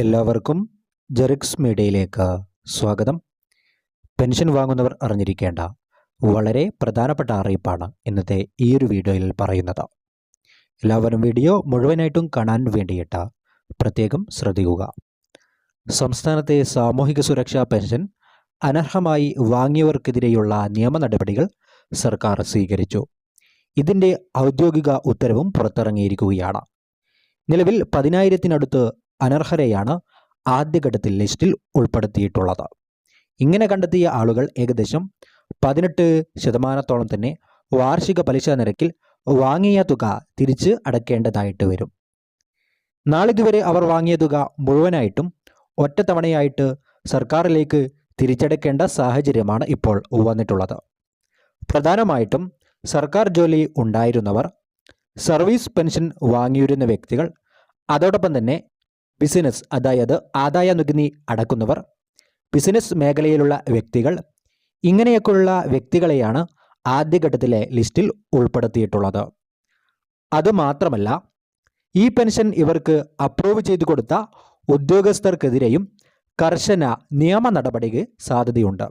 എല്ലാവർക്കും ജെറിക്സ് മീഡിയയിലേക്ക് സ്വാഗതം. പെൻഷൻ വാങ്ങുന്നവർ അറിഞ്ഞിരിക്കേണ്ട വളരെ പ്രധാനപ്പെട്ട അറിയിപ്പാണ് ഇന്നത്തെ ഈ ഒരു വീഡിയോയിൽ പറയുന്നത്. എല്ലാവരും വീഡിയോ മുഴുവനായിട്ടും കാണാൻ വേണ്ടിയിട്ട് പ്രത്യേകം ശ്രദ്ധിക്കുക. സംസ്ഥാനത്തെ സാമൂഹിക സുരക്ഷാ പെൻഷൻ അനർഹമായി വാങ്ങിയവർക്കെതിരെയുള്ള നിയമ നടപടികൾ സർക്കാർ സ്വീകരിച്ചു. ഇതിന്റെ ഔദ്യോഗിക ഉത്തരവും പുറത്തിറങ്ങിയിരിക്കുകയാണ്. നിലവിൽ പതിനായിരത്തിനടുത്ത് അനർഹരെയാണ് ആദ്യഘട്ടത്തിൽ ലിസ്റ്റിൽ ഉൾപ്പെടുത്തിയിട്ടുള്ളത്. ഇങ്ങനെ കണ്ടെത്തിയ ആളുകൾ ഏകദേശം പതിനെട്ട് ശതമാനത്തോളം തന്നെ വാർഷിക പലിശ നിരക്കിൽ വാങ്ങിയ തുക തിരിച്ച് അടയ്ക്കേണ്ടതായിട്ട് വരും. നാളിതുവരെ അവർ വാങ്ങിയ തുക മുഴുവനായിട്ടും ഒറ്റത്തവണയായിട്ട് സർക്കാരിലേക്ക് തിരിച്ചടയ്ക്കേണ്ട സാഹചര്യമാണ് ഇപ്പോൾ വന്നിട്ടുള്ളത്. പ്രധാനമായിട്ടും സർക്കാർ ജോലി ഉണ്ടായിരുന്നവർ സർവീസ് പെൻഷൻ വാങ്ങിയിരുന്ന വ്യക്തികൾ അതോടൊപ്പം തന്നെ ബിസിനസ് അതായത് ആദായ നികുതി അടക്കുന്നവർ ബിസിനസ് മേഖലയിലുള്ള വ്യക്തികൾ ഇങ്ങനെയൊക്കെയുള്ള വ്യക്തികളെയാണ് ആദ്യഘട്ടത്തിലെ ലിസ്റ്റിൽ ഉൾപ്പെടുത്തിയിട്ടുള്ളത്. അതുമാത്രമല്ല ഈ പെൻഷൻ ഇവർക്ക് അപ്രൂവ് ചെയ്തു കൊടുത്ത ഉദ്യോഗസ്ഥർക്കെതിരെയും കർശന നിയമ നടപടിക്ക് സാധ്യതയുണ്ട്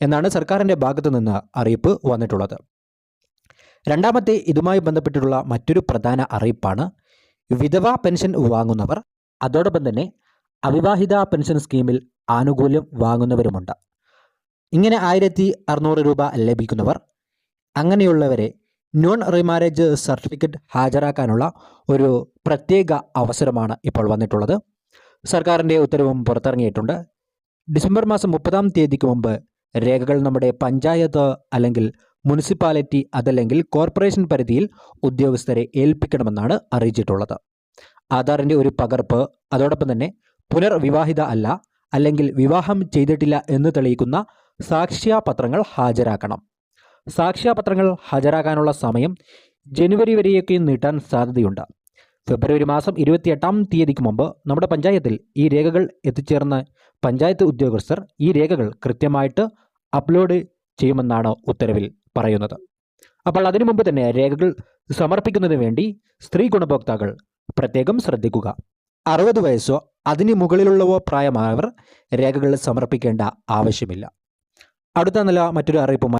എന്നാണ് സർക്കാരിന്റെ ഭാഗത്തു നിന്ന് അറിയിപ്പ് വന്നിട്ടുള്ളത്. രണ്ടാമത്തെ ഇതുമായി ബന്ധപ്പെട്ടിട്ടുള്ള മറ്റൊരു പ്രധാന അറിയിപ്പാണ് വിധവ പെൻഷൻ വാങ്ങുന്നവർ അതോടൊപ്പം തന്നെ അവിവാഹിത പെൻഷൻ സ്കീമിൽ ആനുകൂല്യം വാങ്ങുന്നവരുമുണ്ട്. ഇങ്ങനെ ആയിരത്തി അറുന്നൂറ് രൂപ ലഭിക്കുന്നവർ അങ്ങനെയുള്ളവരെ നോൺ റീമാരേജ് സർട്ടിഫിക്കറ്റ് ഹാജരാക്കാനുള്ള ഒരു പ്രത്യേക അവസരമാണ് ഇപ്പോൾ വന്നിട്ടുള്ളത്. സർക്കാരിന്റെ ഉത്തരവും പുറത്തിറങ്ങിയിട്ടുണ്ട്. ഡിസംബർ മാസം മുപ്പതാം തീയതിക്ക് മുമ്പ് രേഖകൾ നമ്മുടെ പഞ്ചായത്ത് അല്ലെങ്കിൽ മുനിസിപ്പാലിറ്റി അതല്ലെങ്കിൽ കോർപ്പറേഷൻ പരിധിയിൽ ഉദ്യോഗസ്ഥരെ ഏൽപ്പിക്കണമെന്നാണ് അറിയിച്ചിട്ടുള്ളത്. ആധാറിന്റെ ഒരു പകർപ്പ് അതോടൊപ്പം തന്നെ പുനർവിവാഹിത അല്ല അല്ലെങ്കിൽ വിവാഹം ചെയ്തിട്ടില്ല എന്ന് തെളിയിക്കുന്ന സാക്ഷ്യപത്രങ്ങൾ ഹാജരാക്കണം. സാക്ഷ്യപത്രങ്ങൾ ഹാജരാക്കാനുള്ള സമയം ജനുവരി വരെയൊക്കെ നീട്ടാൻ സാധ്യതയുണ്ട്. ഫെബ്രുവരി മാസം ഇരുപത്തിയെട്ടാം തീയതിക്ക് മുമ്പ് നമ്മുടെ പഞ്ചായത്തിൽ ഈ രേഖകൾ എത്തിച്ചേർന്ന പഞ്ചായത്ത് ഉദ്യോഗസ്ഥർ ഈ രേഖകൾ കൃത്യമായിട്ട് അപ്ലോഡ് ചെയ്യുമെന്നാണ് ഉത്തരവിൽ പറയുന്നത്. അപ്പോൾ അതിനു മുമ്പ് തന്നെ രേഖകൾ സമർപ്പിക്കുന്നതിന് വേണ്ടി സ്ത്രീ ഗുണഭോക്താക്കൾ പ്രത്യേകം ശ്രദ്ധിക്കുക. അറുപത് വയസ്സോ അതിന് മുകളിലുള്ളവോ പ്രായമായവർ രേഖകൾ സമർപ്പിക്കേണ്ട ആവശ്യമില്ല. അടുത്ത നില മറ്റൊരു അറിയിപ്പുമായി